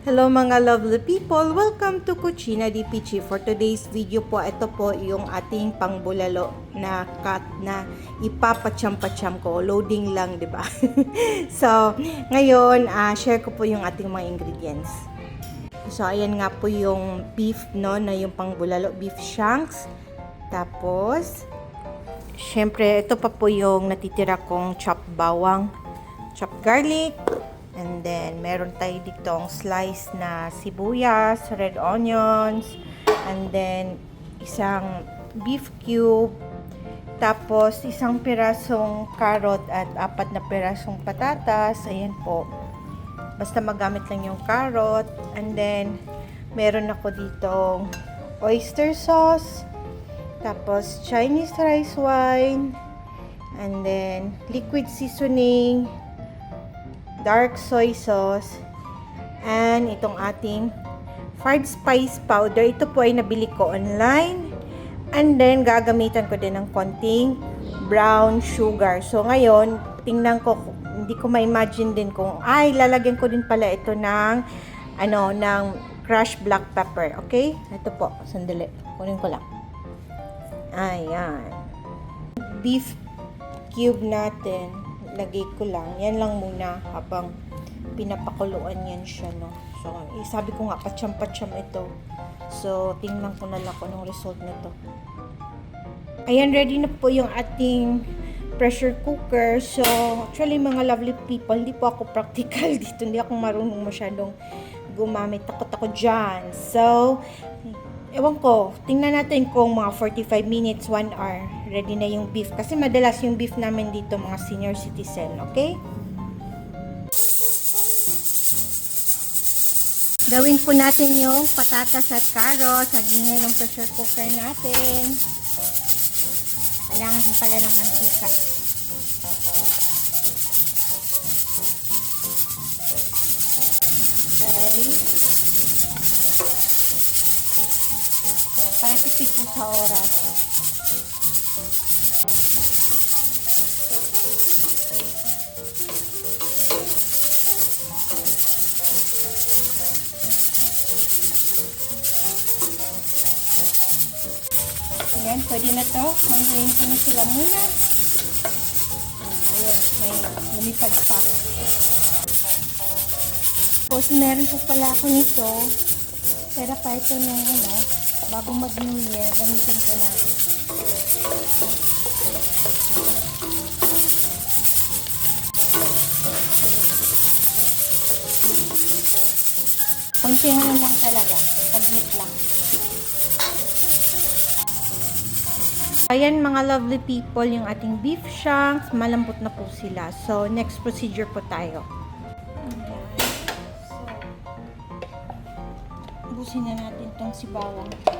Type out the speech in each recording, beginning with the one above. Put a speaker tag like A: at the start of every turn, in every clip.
A: Hello mga lovely people! Welcome to Cucina di Pichi. For today's video po, ito po yung ating pangbulalo na cut na ipapacham-pacham ko. Loading lang, di ba? so, ngayon, ah, share ko po yung ating mga ingredients. So, ayan nga po yung beef, no, na yung pangbulalo, beef shanks. Tapos, syempre, ito pa po yung natitira kong chopped bawang, chopped garlic, And then, meron tayo ditong slice na sibuyas, red onions, and then, isang beef cube, tapos isang pirasong carrot at apat na pirasong patatas. Ayan po. Basta magamit lang yung carrot. And then, meron ako ditong oyster sauce, tapos Chinese rice wine, and then liquid seasoning, dark soy sauce, and itong ating fried spice powder. Ito po ay nabili ko online. And then, gagamitan ko din ng konting brown sugar. So, ngayon, tingnan ko, hindi ko ma-imagine din kung, ay, lalagyan ko din pala ito ng, ano, ng crushed black pepper. Okay? Ito po, sandali. Kunin ko lang. Ayan. Beef cube natin lagay ko lang. Yan lang muna habang pinapakuluan yan siya, no. So, eh, sabi ko nga, patsyam-patsyam ito. So, tingnan ko na lang kung anong result nito. Ayan, ready na po yung ating pressure cooker. So, actually, mga lovely people, hindi po ako practical dito. Hindi ako marunong masyadong gumamit. Takot ako dyan. So, ewan ko, tingnan natin kung mga 45 minutes, 1 hour, ready na yung beef. Kasi madalas yung beef namin dito mga senior citizen, okay? Gawin po natin yung patatas at carrots. Ang ingay ng pressure cooker natin. Kailangan din pala ng mantika. Okay. Para tipid po sa oras. Ayan, pwede na to. Hanguin ko na sila muna. Ayan, may lumipad pa. Tapos meron po pala ako nito. Pero pa ito nung ano, bago mag new year, gamitin ko na. Kuntihan lang talaga. Saglit lang. Ayan mga lovely people, yung ating beef shanks, malambot na po sila. So, next procedure po tayo. Ayan. So, busin na natin tong sibawang.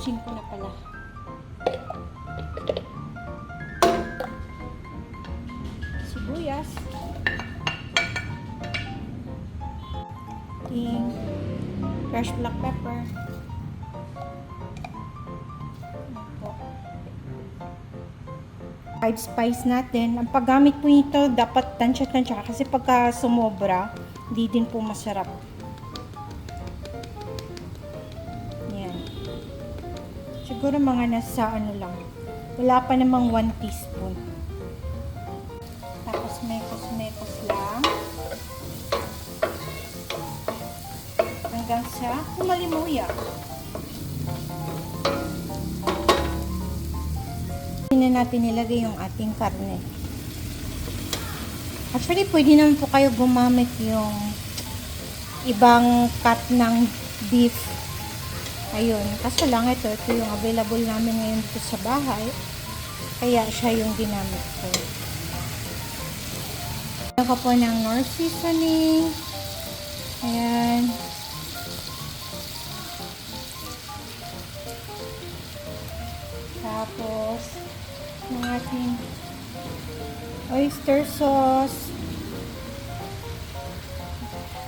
A: 5 na pala. Sibuyas. Ting. Fresh black pepper. five spice natin. Ang paggamit po nito, dapat tansya-tansya kasi pagka sumobra, hindi din po masarap. Siguro mga nasa ano lang. Wala pa namang 1 teaspoon. Tapos mekos-mekos lang. Hanggang sa kumalimuya. Hindi na natin nilagay yung ating karne. Actually, pwede naman po kayo gumamit yung ibang cut ng beef. Ayun. Kaso lang ito, ito yung available namin ngayon dito sa bahay. Kaya siya yung ginamit ko. Ito ko po ng nor seasoning. Ayan. Tapos, ng ating oyster sauce.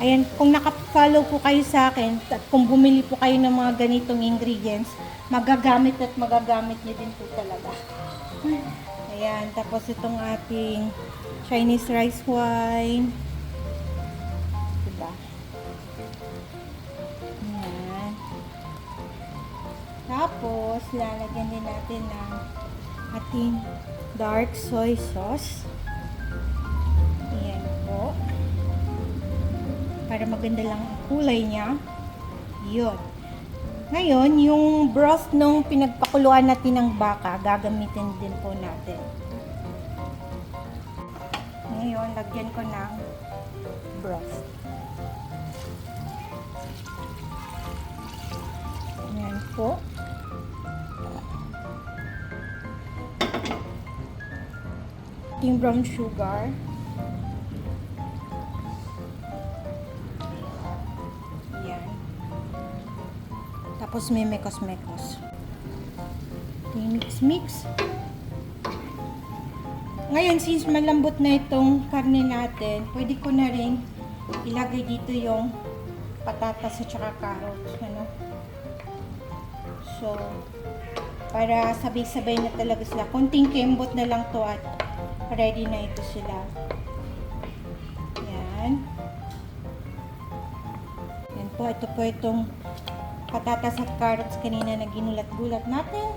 A: Ayan, kung nakafollow po kayo sa akin, at kung bumili po kayo ng mga ganitong ingredients, magagamit at magagamit niyo din po talaga. Ayan, tapos itong ating Chinese rice wine. Diba? Yan. Tapos, lalagyan din natin ng ating dark soy sauce. Para maganda lang ang kulay niya. Yun. Ngayon, yung broth nung pinagpakuluan natin ng baka, gagamitin din po natin. Ngayon, lagyan ko ng broth. Ayan po. Yung brown sugar. Tapos may mekos-mekos. Mix-mix. Ngayon, since malambot na itong karne natin, pwede ko na rin ilagay dito yung patatas at saka carrots. Ano? So, para sabay-sabay na talaga sila. Kunting kembot na lang to at ready na ito sila. Yan. Yan po, ito po itong patatas at carrots kanina na ginulat-gulat natin.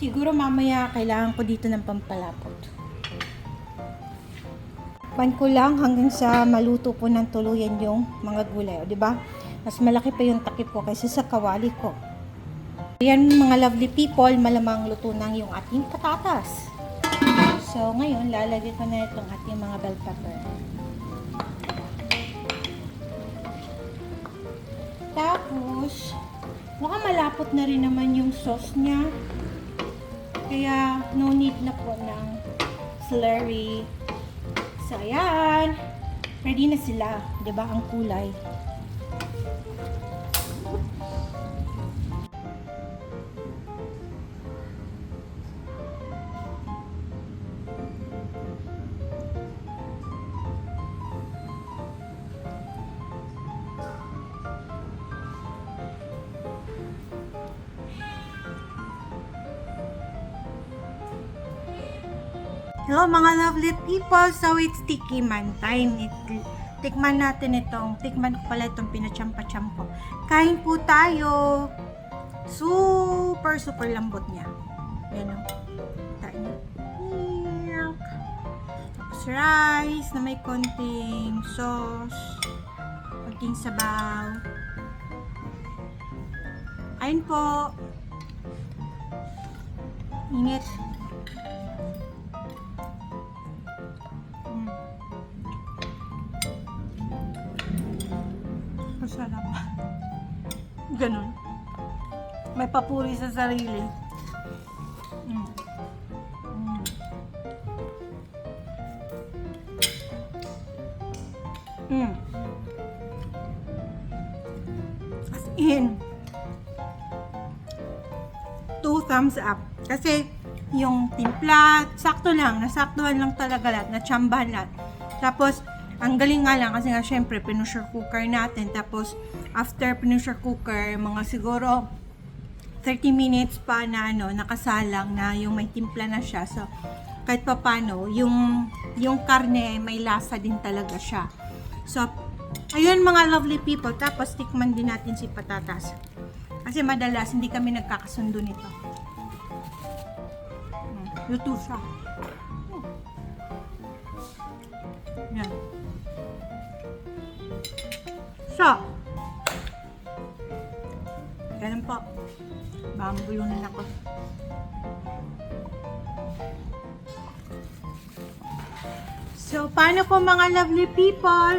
A: Siguro mamaya kailangan ko dito ng pampalapot. Pan ko lang hanggang sa maluto po ng tuluyan yung mga gulay, o, di ba? Mas malaki pa yung takip ko kaysa sa kawali ko. Ayan mga lovely people, malamang luto na yung ating patatas. So ngayon, lalagay ko na itong ating mga bell pepper. Malapot na rin naman yung sauce niya. Kaya, no need na po ng slurry. So, ayan. Ready na sila. ba Ang kulay. Hello mga lovely people! So it's tikiman time. It, tikman natin itong, tikman ko pala itong pinachampa-cham ko. Kain po tayo! Super, super lambot niya. Yan o. Tain. Yuck. Tapos rice na may konting sauce. Konting sabaw. Kain po! Init. Mm. Masarap. Ganun. May papuri sa sarili. Mm. Mm. Mm. As in, two thumbs up. Kasi yung timpla, sakto lang, nasaktuhan lang talaga lahat, natsambahan lahat. Tapos, ang galing nga lang kasi nga syempre, pinusher cooker natin. Tapos, after pinusher cooker, mga siguro 30 minutes pa na ano, nakasalang na yung may timpla na siya. So, kahit pa paano, yung, yung karne may lasa din talaga siya. So, ayun mga lovely people. Tapos, tikman din natin si patatas. Kasi madalas, hindi kami nagkakasundo nito. Hmm, Luto siya. So, ganun po. Bambulunan ako. So, paano po mga lovely people?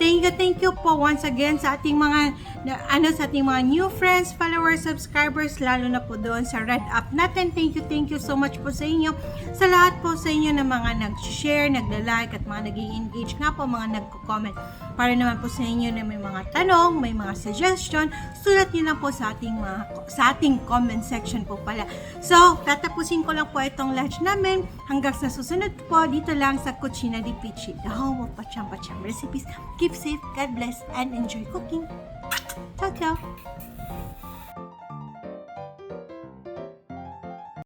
A: Thank you, thank you po once again sa ating mga na, ano sa ating mga new friends, followers, subscribers, lalo na po doon sa Red Up natin. Thank you, thank you so much po sa inyo. Sa lahat po sa inyo na mga nag-share, nagla-like at mga nag engage nga po, mga nagko-comment. Para naman po sa inyo na may mga tanong, may mga suggestion, sulat niyo lang po sa ating mga sa ating comment section po pala. So, tatapusin ko lang po itong lunch namin. Hanggang sa susunod po, dito lang sa Cucina di Pichi, the home of Pacham Pacham recipes. Keep safe, God bless, and enjoy cooking. 悄悄。